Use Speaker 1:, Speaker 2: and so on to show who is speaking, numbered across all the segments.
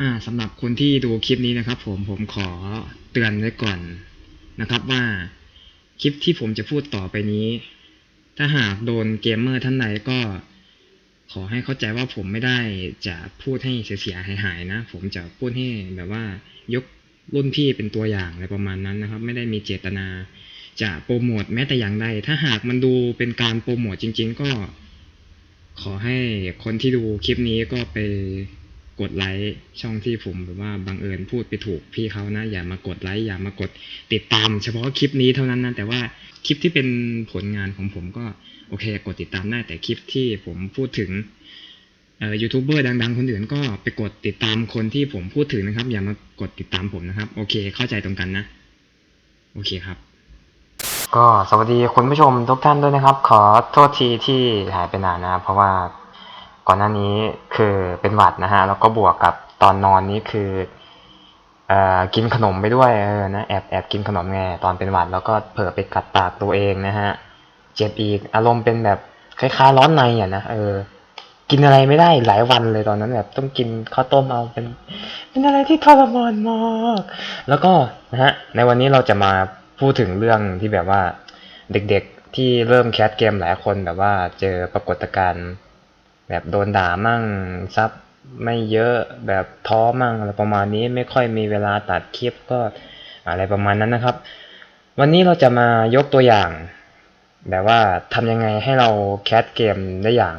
Speaker 1: อ่าสำหรับคนที่ดูคลิปนี้นะครับ ผมผมขอเตือนไว้ก่อนนะครับว่าคลิปที่ผมจะพูดต่อไปนี้ ถ้าหากโดนเกมเมอร์ท่านใดก็ขอให้เข้าใจว่าผมไม่ได้จะพูดให้เสียหายๆนะ ผมจะพูดให้แบบว่ายกรุ่นพี่เป็นตัวอย่างอะไรประมาณนั้นนะครับ ไม่ได้มีเจตนา จะโปรโมทแม้แต่อย่างใดถ้าหากมันดูเป็นการโปรโมทจริง ๆ ก็ ขอให้คนที่ดูคลิปนี้ก็ไป กดไลค์ช่องที่ผมแบบว่าบังเอิญพูดไปถูกพี่เขานะ อย่ามากดไลค์อย่ามากดติดตาม เฉพาะคลิปนี้เท่านั้นนะแต่ว่าคลิปที่เป็นผลงานของผมก็โอเค กดติดตามได้แต่คลิปที่ผมพูดถึงยูทูบเบอร์ดัง ๆ คนอื่นก็ไปกดติดตามคนที่ผมพูดถึงนะครับ อย่ามากดติดตามผมนะครับ โอเค เข้าใจตรงกันนะ โอเคครับ ก็สวัสดีคุณผู้ชมทุกท่านด้วยนะครับ ขอโทษทีที่หายไปนานนะ เพราะว่า ก่อนหน้านี้คือเป็นหวัดนะฮะ แล้วก็บวกกับตอนนอนนี้คือเอ่อกินขนมไปด้วยเออนะแอบแอบกินขนมไงตอนเป็นหวัดแล้วก็เผลอไปกัดปากตัวเองนะฮะ เจ็บอีกอารมณ์เป็นแบบคล้ายๆร้อนในอะนะเออ กินอะไรไม่ได้หลายวันเลยตอนนั้นแบบต้องกินข้าวต้มเอาเป็นเป็นอะไรที่ทรมานมากแล้วก็นะฮะ ในวันนี้เราจะมาพูดถึงเรื่องที่แบบว่าเด็กๆที่เริ่มแคสเกมหลายคนแบบว่าเจอปรากฏการณ์ แบบโดนด่ามั่งซับไม่เยอะแบบท้อมั่งอะไรประมาณนี้ไม่ค่อยมีเวลาตัดคลิปก็อะไรประมาณนั้นนะครับ วันนี้เราจะมายกตัวอย่าง แบบว่าทำยังไงให้เราแคสเกมได้อย่าง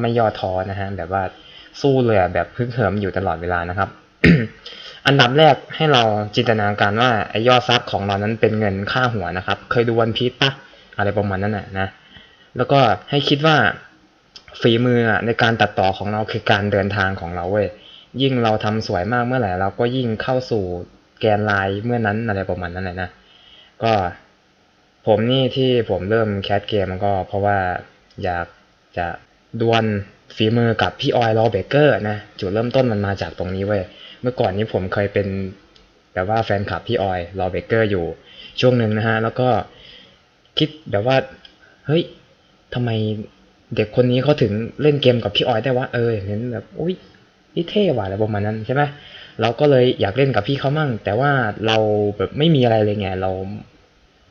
Speaker 1: ไม่ย่อท้อนะฮะแบบว่าสู้เลยแบบพึ่งเหิมอยู่ตลอดเวลานะครับ อันดับแรกให้เราจินตนาการว่าไอ้ยอดซับของเรานั้นเป็นเงินค่าหัวนะครับ เคยดูวันพีชปะอะไรประมาณนั้นน่ะนะแล้วก็ให้คิดว่า ฝีมือในการตัดต่อของเราคือการเดินทางของเราเว้ยยิ่งเราทำสวยมากเมื่อไหร่เราก็ยิ่งเข้าสู่แกนไลน์เมื่อนั้นอะไรประมาณนั้นแหละนะก็ผมนี่ที่ผมเริ่มแคสเกมก็เพราะว่าอยากจะดวลฝีมือกับพี่ออยลอเบเกอร์นะจุดเริ่มต้นมันมาจากตรงนี้เว้ยเมื่อก่อนนี้ผมเคยเป็นแบบว่าแฟนคลับพี่ออยลอเบเกอร์อยู่ช่วงหนึ่งนะฮะแล้วก็คิดแบบว่าเฮ้ยทำไม เด็กคนนี้เขาถึงเล่นเกมกับพี่ออยได้วะเออเห็นแบบอุ้ยนี่เท่ว่ะอะไรประมาณนั้นใช่ไหมเราก็เลยอยากเล่นกับพี่เขามั่ง แต่ว่าเราแบบไม่มีอะไรเลยไงเรา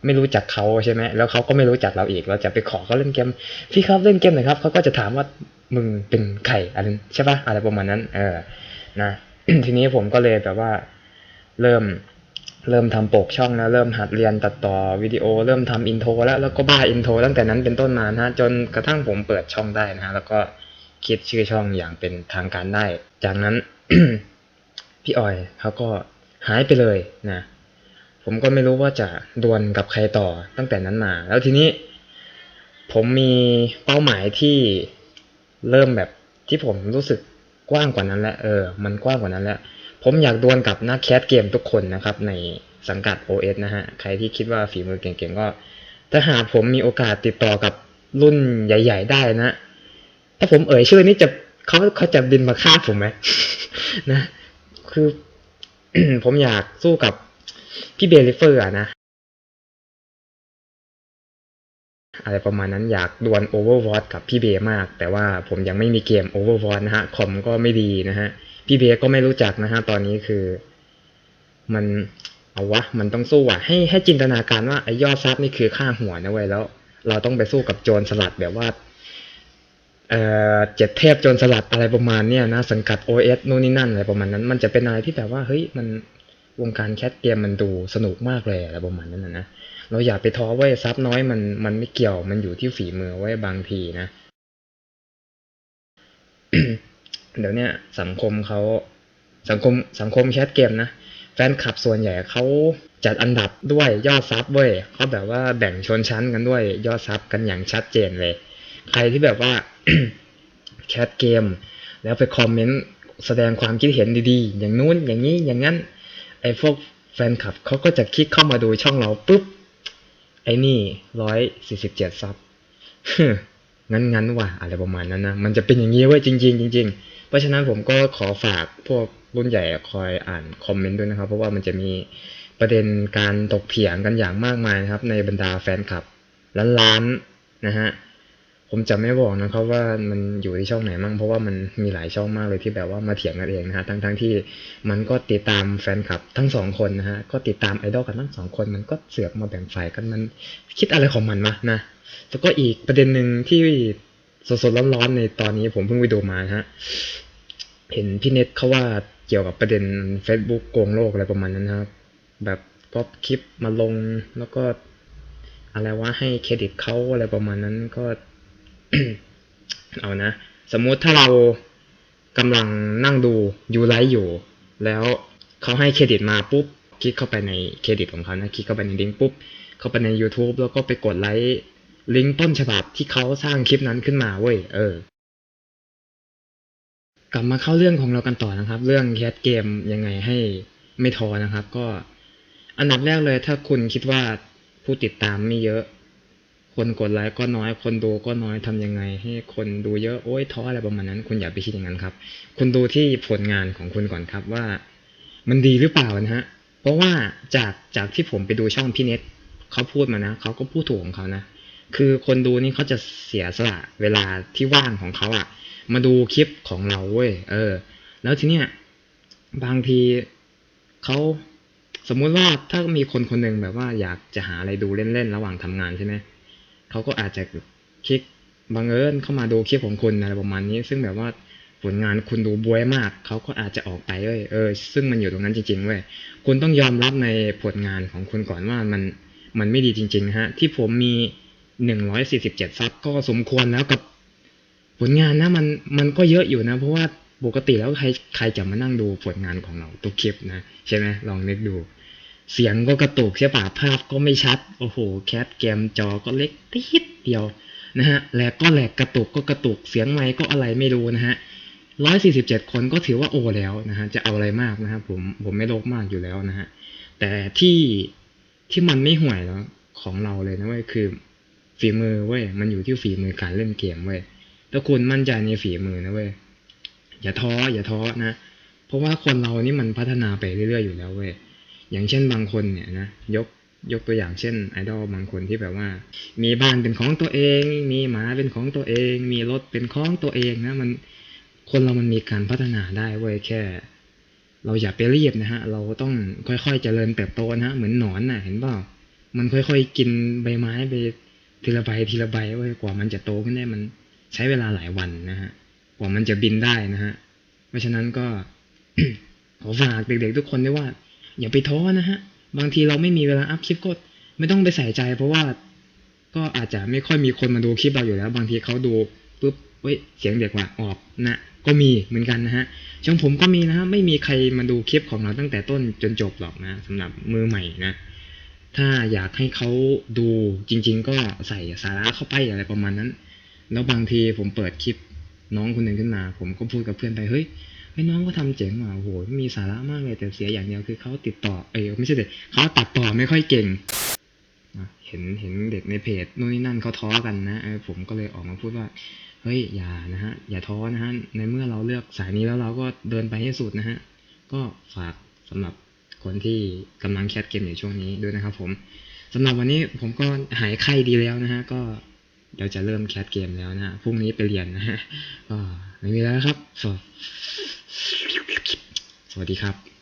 Speaker 1: ไม่รู้จักเขาใช่ไหมแล้วเขาก็ไม่รู้จักเราอีก เราจะไปขอเขาเล่นเกม พี่ครับเล่นเกมหน่อยครับเขาก็จะถามว่ามึงเป็นใครอะไรใช่ปะอะไรประมาณนั้น เออ นะทีนี้ผมก็เลยแบบว่า เริ่ม เริ่มทำปกช่องแล้วเริ่มหัดเรียนตัดต่อวิดีโอเริ่มทำอินโทรแล้วแล้วก็บ้าอินโทรตั้งแต่นั้นเป็นต้นมานะจนกระทั่งผมเปิดช่องได้นะฮะแล้วก็คิดชื่อช่องอย่างเป็นทางการได้ จากนั้นพี่ออยเขาก็หายไปเลยนะ ผมก็ไม่รู้ว่าจะดวลกับใครต่อตั้งแต่นั้นมา แล้วทีนี้ ผมมีเป้าหมายที่เริ่มแบบที่ผมรู้สึกกว้างกว่านั้นแล้วเออ มันกว้างกว่านั้นแล้ว ผมอยากดวลกับนักแคสเกมทุกคนนะครับ ในสังกัด OS นะฮะ ใครที่คิดว่าฝีมือเก่งๆก็ ถ้าหากผมมีโอกาสติดต่อกับรุ่นใหญ่ ๆ ได้นะ ถ้าผมเอ่ยชื่อนี่จะเขาเขาจะบินมาฆ่าผมไหมนะ คือผมอยากสู้กับพี่เบลิเฟอร์นะ อะไรประมาณนั้นอยากดวล Overwatch กับพี่เบมาก แต่ว่าผมยังไม่มีเกม Overwatch นะฮะ คอมก็ไม่ดีนะฮะ พี่เบก็ไม่รู้จักนะฮะตอนนี้คือ มันเอาวะ มันต้องสู้อะ ให้ให้จินตนาการว่าไอ้ยอดซับนี่คือค่าหัวนะเว้ยแล้ว เราต้องไปสู้กับโจรสลัดแบบว่าเอ่อเจ็ดเทพโจรสลัดอะไรประมาณเนี้ยนะสังกัด OS นู่นนี่นั่นอะไรประมาณนั้น มันจะเป็นอะไรที่แบบว่าเฮ้ยมันวงการแคสเกมมันดูสนุกมากเลยอะไรประมาณนั้นนะนะเราอย่าไปท้อไว้ยซับน้อยมันมันไม่เกี่ยวมันอยู่ที่ฝีมือไว้บางทีนะ เดี๋ยวนี้สังคมเขาสังคมสังคมแคสเกมนะแฟนคลับส่วนใหญ่เขาจัดอันดับด้วยยอดซับเว้ยเขาแบบว่าแบ่งชนชั้นกันด้วยยอดซับกันอย่างชัดเจนเลย ใครที่แบบว่าแคสเกม แล้วไปคอมเมนต์แสดงความคิดเห็นดีๆ อย่างนู้นอย่างนี้อย่างนั้น ไอ้พวกแฟนคลับเขาก็จะคลิกเข้ามาดูช่องเราปุ๊บ ไอ้นี่ร้อยสี่สิบเจ็ดซับงั้นงั้นว่ะอะไรประมาณนั้นนะ มันจะเป็นอย่างนี้เว้ยจริง ๆ จริง ๆ ราะฉะนั้นผมก็ขอฝากพวกรุ่นใหญ่คอยอ่านคอมเมนต์ด้วยนะครับ เพราะว่ามันจะมีประเด็นการตกเถียงกันอย่างมากมายนะครับ ในบรรดาแฟนคลับล้านๆนะฮะผมจะไม่บอกนะครับว่ามันอยู่ที่ช่องไหนมั่งเพราะว่ามันมีหลายช่องมากเลยที่แบบว่ามาเถียงกันเองนะฮะทั้งทั้งๆที่มันก็ติดตามแฟนคลับทั้งสองคนนะฮะก็ติดตามไอดอลกันทั้งสองคน มันก็เสือกมาแบ่งฝ่ายกันมันคิดอะไรของมันมานะแล้วก็อีกประเด็นหนึ่งที่สดๆร้อนๆในตอนนี้ผมเพิ่งไปดูมานะฮะ เห็นพี่เน็ตเขาว่าเกี่ยวกับประเด็น Facebook โกงโลกอะไรประมาณนั้นนะครับ แบบก๊อปคลิปมาลงแล้วก็อะไรว่าให้เครดิตเขาอะไรประมาณนั้นก็ เอานะ สมมุติถ้าเรากำลังนั่งดูยูไลฟ์อยู่ แล้วเขาให้เครดิตมาปุ๊บ คลิกเข้าไปในเครดิตของเขานะคลิกเข้าไปในลิงก์ปุ๊บ เข้าไปใน YouTube แล้วก็ไปกดไลค์ลิงก์ต้นฉบับที่เขาสร้างคลิปนั้นขึ้นมาเว้ยเออ กลับมาเข้าเรื่องของเรากันต่อนะครับ เรื่องแคสเกมยังไงให้ไม่ท้อนะครับ ก็อันดับแรกเลยถ้าคุณคิดว่าผู้ติดตามไม่เยอะ คนกดไลค์ก็น้อย คนดูก็น้อยทำยังไง ให้คนดูเยอะโอ้ยท้ออะไรประมาณนั้น คุณอย่าไปคิดอย่างนั้นครับ คุณดูที่ผลงานของคุณก่อนครับว่า มันดีหรือเปล่านะฮะเพราะว่าจากจากที่ผมไปดูช่องพี่เน็ตเขาพูดมานะเขาก็พูดถูกของเขานะคือคนดูนี่เขาจะเสียสละเวลาที่ว่างของเขาอะ มาดูคลิปของเราเว้ยเออ แล้วทีเนี้ยบางทีเขาสมมุติว่าถ้ามีคนคนหนึ่งแบบว่าอยากจะหาอะไรดูเล่นๆระหว่างทำงานใช่ไหมเขาก็อาจจะคลิกบังเอิญเข้ามาดูคลิปของคุณอะไรประมาณนี้ ซึ่งแบบว่าผลงานคุณดูบวยมาก เขาก็อาจจะออกไปเว้ยเออซึ่งมันอยู่ตรงนั้นจริงๆเว้ยคุณต้องยอมรับในผลงานของคุณก่อนว่ามันมันไม่ดีจริงๆฮะ ที่ผมมีหนึ่งร้อยสี่สิบเจ็ดซับก็สมควรแล้วกับ ลงานนะมันมันก็เยอะอยู่นะ เพราะว่าปกติแล้วใครใครจะมานั่งดูผลงานของเราทุกคลิปนะใช่ไหมลองนึกดู เสียงก็กระตุกใช่ปะภาพก็ไม่ชัด โอ้โห แคสเกมจอก็เล็กติดเดียวนะฮะแหลกก็แหลกกระตุกก็กระตุกเสียงไมค์ก็อะไรไม่รู้นะฮะร้อยสี่สิบเจ็ดคนก็ถือว่าโอแล้วนะฮะจะเอาอะไรมากนะครับผมผมไม่โลภมากอยู่แล้วนะฮะแต่ที่ที่มันไม่ห่วยแล้วของเราเลยนะเว้ยคือฝีมือเว้ยมันอยู่ที่ฝีมือการเล่นเกมเว้ย ถ้าคุณมั่นใจในฝีมือนะเว้ยอย่าท้ออย่าท้อนะ เพราะว่าคนเรานี่มันพัฒนาไปเรื่อยๆอยู่แล้วเว้ยอย่างเช่นบางคนเนี่ยนะยกยกตัวอย่างเช่นไอดอลบางคนที่แบบว่า มีบ้านเป็นของตัวเอง มีหมาเป็นของตัวเอง มีรถเป็นของตัวเองนะมันคนเรามันมีการพัฒนาได้เว้ยแค่ เราอย่าไปรีบนะฮะ เราต้องค่อยๆเจริญเติบโตนะฮะเหมือนหนอนน่ะ เห็นเปล่ามันค่อยๆกินใบไม้ไปทีละใบทีละใบเว้ยกว่ามันจะโตขึ้นได้มัน ใช้เวลาหลายวันนะฮะกว่ามันจะบินได้นะฮะ เพราะฉะนั้นก็ขอฝากเด็กๆทุกคนด้วยว่า อย่าไปท้อนะฮะ บางทีเราไม่มีเวลาอัพคลิปก็ไม่ต้องไปใส่ใจ เพราะว่าก็อาจจะไม่ค่อยมีคนมาดูคลิปเราอยู่แล้ว บางทีเขาดูปุ๊บเว้ยเสียงเด็กว่าออกนะก็มีเหมือนกันนะฮะช่องผมก็มีนะฮะไม่มีใครมาดูคลิปของเราตั้งแต่ต้นจนจบหรอกนะสำหรับมือใหม่นะ ถ้าอยากให้เขาดูจริง ๆ ก็ใส่สาระเข้าไปอะไรประมาณนั้น แล้วบางทีผมเปิดคลิปน้องคนหนึ่งขึ้นมา ผมก็พูดกับเพื่อนไปเฮ้ยเฮ้น้องก็ทำเจ๋งว่ะโอ้โหมีสาระมากเลยแต่เสียอย่างเดียวคือเขาติดต่อเอ้ยไม่ใช่เด็กเขาตัดต่อไม่ค่อยเก่งเห็นเห็นเด็กในเพจนู่นนี่นั่นเขาท้อกันนะเออผมก็เลยออกมาพูดว่าเฮ้ยอย่านะฮะอย่าท้อนะฮะในเมื่อเราเลือกสายนี้แล้วเราก็เดินไปให้สุดนะฮะก็ฝากสำหรับคนที่กำลังแคสเกมอยู่ช่วงนี้ด้วยนะครับผมสำหรับวันนี้ผมก็หายไข้ดีแล้วนะฮะก็ เดี๋ยวจะเริ่มแคสเกมแล้วนะพรุ่งนี้ไปเรียนนะฮะก็ไม่มีแล้วครับ สวัสดีครับ